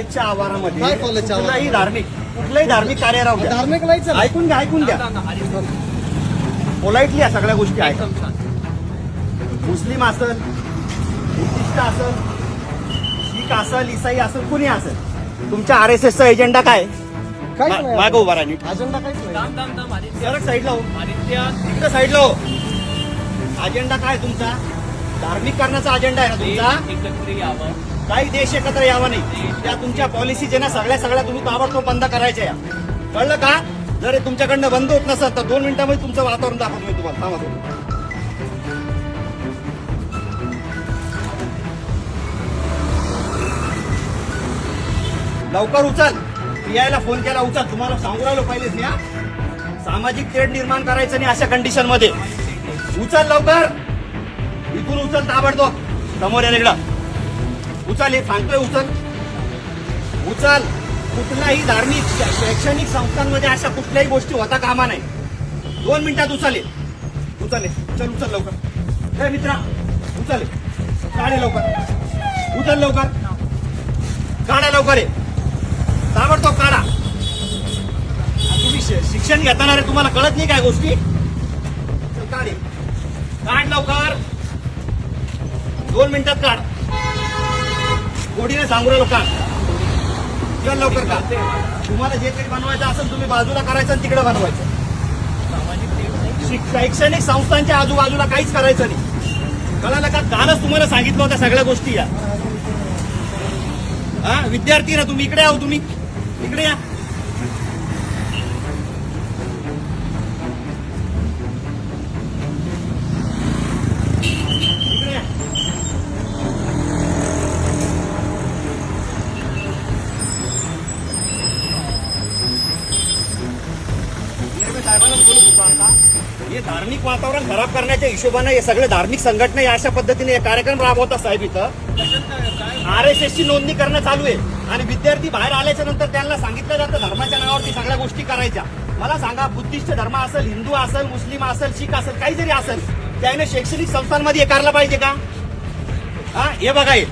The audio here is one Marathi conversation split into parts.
कॉलेजच्या आवारामध्ये काय कॉलेजच्या आवारात? कुठलाही धार्मिक कुठलंही धार्मिक कार्य राहू द्या. धार्मिक नाही. ऐकून घ्या ऐकून घ्या. पोलाइटली या सगळ्या गोष्टी आहेत. मुस्लिम असल बुद्धिस्ट असल शीख असल इसाई असल कुणी असल तुमच्या आर एस एसचा एजेंडा काय? काहीच मा- नाही. मागं उभा राहा नीट. अजेंडा काहीच नाही. सरळ साईडला हो. इकडे साईडला हो. अजेंडा काय तुमचा? धार्मिक करण्याचा अजेंडा आहे ना तुमचा? एकत्र यावं. काही देश एकत्र यावा नाही. त्या तुमच्या पॉलिसी जे ना सगळ्या सगळ्या तुम्ही ताबडतोब बंद करायच्या या. कळलं का? जर हे तुमच्याकडनं बंद होत नसत तर दोन मिनिटांमध्ये तुमचं वातावरण दाखवतो मी तुम्हाला. थांबा तुम्ही. लवकर उचल. यायला फोन केला उचल. तुम्हाला सांगू राहिलो पहिलेच या सामाजिक तेढ निर्माण करायचं नाही अशा कंडिशनमध्ये. उचल लवकर. इथून उचल ताबडतोब. समोर या इकडं उचल हे सांगतोय उचल. उचल. कुठल्याही धार्मिक शैक्षणिक संस्थांमध्ये अशा कुठल्याही गोष्टी होता कामा नाही दोन मिनिटात उचल ये उचल चल उचल लवकर. हे मित्रा उचल काढे लवकर. उचल लवकर. काढा लवकर आहे ताबडतोब काढा. तुम्ही शिक्षण घेताना रे तुम्हाला कळत नाही काय गोष्टी? चल, काढ काढ लवकर. दोन मिनिटात काढ. गोडीने सांगू राहिलो का लवकर का तुम्हाला जे काही बनवायचं असेल तुम्ही बाजूला करायचं आणि तिकडे बनवायचं. शैक्षणिक संस्थांच्या आजूबाजूला काहीच करायचं नाही. कळालं का? कालच तुम्हाला सांगितलं होतं सगळ्या गोष्टी या. हा विद्यार्थी ना तुम्ही इकडे आहो तुम्ही. इकडे या. साहेबांना बोलत होतो आता हे धार्मिक वातावरण खराब करण्याच्या हिशोबाने हे सगळे धार्मिक संघटना या अशा पद्धतीने हे कार्यक्रम राबवतात साहेब इथं. आर एस एस ची नोंदणी करणं चालू आहे आणि विद्यार्थी बाहेर आल्याच्यानंतर त्यांना सांगितलं जातं धर्माच्या नावावरती सगळ्या गोष्टी करायच्या. मला सांगा बुद्धिस्ट धर्म असेल हिंदू असेल मुस्लिम असेल शीख असेल काही जरी असेल त्याने शैक्षणिक संस्थांमध्ये हे करायला पाहिजे का? हा हे बघा हे.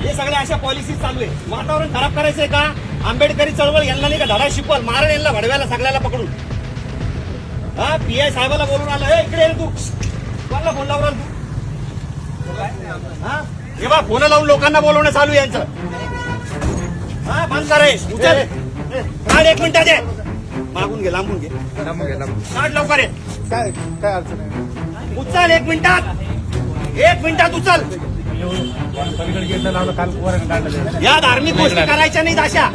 हे सगळ्या अशा पॉलिसी चालू आहे. वातावरण खराब करायचंय का? आंबेडकरी चळवळ यांना नाही का धडा शिकवल? मारण यांना भडव्याला सगळ्याला पकडून. हा पी आय साहेबाला बोलून आलं. "ए, इकडे तू. कोणाला फोन लावून राहिला तू? हा? हे बा फोन लावून लोकांना बोलवणं चालू यांचं. हा बंद करे उचल. काढ एक मिनिटात ये मागून घे लांबून घे. काढ लवकर ये. काय काय अडचण आहे? उचल एक मिनिटात. एक मिनिटात उचल. या धार्मिक गोष्टी करायच्या नाहीत अशा.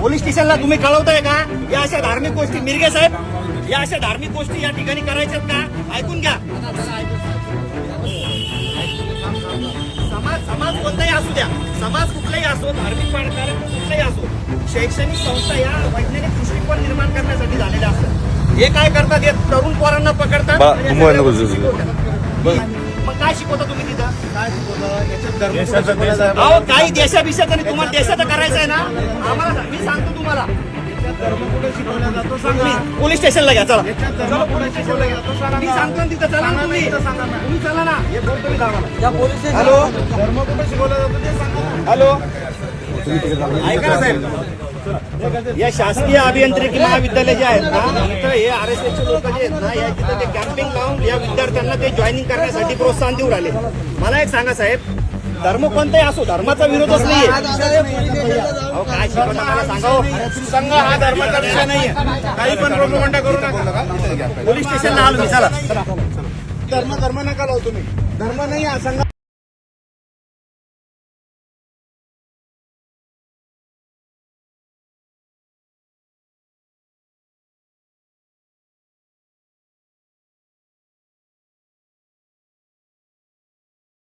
पोलीस स्टेशनला तुम्ही कळवताय का? या अशा धार्मिक गोष्टी मिरगे साहेब या अशा धार्मिक गोष्टी या ठिकाणी करायच्यात का? ऐकून घ्या. समाज समाज कोणताही असू द्या. समाज कुठलाही असो धार्मिक कार्यक्रम कुठलाही असो शैक्षणिक संस्था या वैज्ञानिक दृष्टिकोन निर्माण करण्यासाठी झालेल्या असतात. हे काय करतात? हे तरुण पोरांना पकडतात काय शिकवता तुम्ही तिथं? काय शिकवलं याच्यात धर्म कुठं शिकवला जातो? अहो काही देशाभिषेक आणि तुम्हाला देशाचं करायचं आहे ना? आम्हाला मी सांगतो तुम्हाला. याच्यात धर्म कुठे शिकवला जातो सांगा. तुम्ही पोलीस स्टेशनला घ्या चला. याच्यात धर्म कुठे शिकवला जातो सांगा मी सांगतो ना तिथं चला ना तुम्ही. इथं सांगा ना. तुम्ही चला ना. हे बोलतो मी. हॅलो? धर्म कुठे शिकवला जातो ते सांगा ना. हॅलो? ऐका ना साहेब. या शासकीय अभियांत्रिकी महाविद्यालय जे आहेत ना इथं हे आर एस एसचे लोक जे आहेत ना या तिथं ते कॅम्पिंग लावून या विद्यार्थ्यांना ते जॉईनिंग करण्यासाठी प्रोत्साहन देऊ राहिले. मला एक सांगा साहेब धर्म कोणताही असो धर्माचा विरोधच नाहीये. अहो काय शिकवता मला सांगा हो. संघ हा धर्माचा विषय नाहीये. काही पण प्रोपोगंडा करू नका. पोलीस स्टेशनला आलो मी चला. धर्म धर्म नका लावू तुम्ही. धर्म नाही हा संघ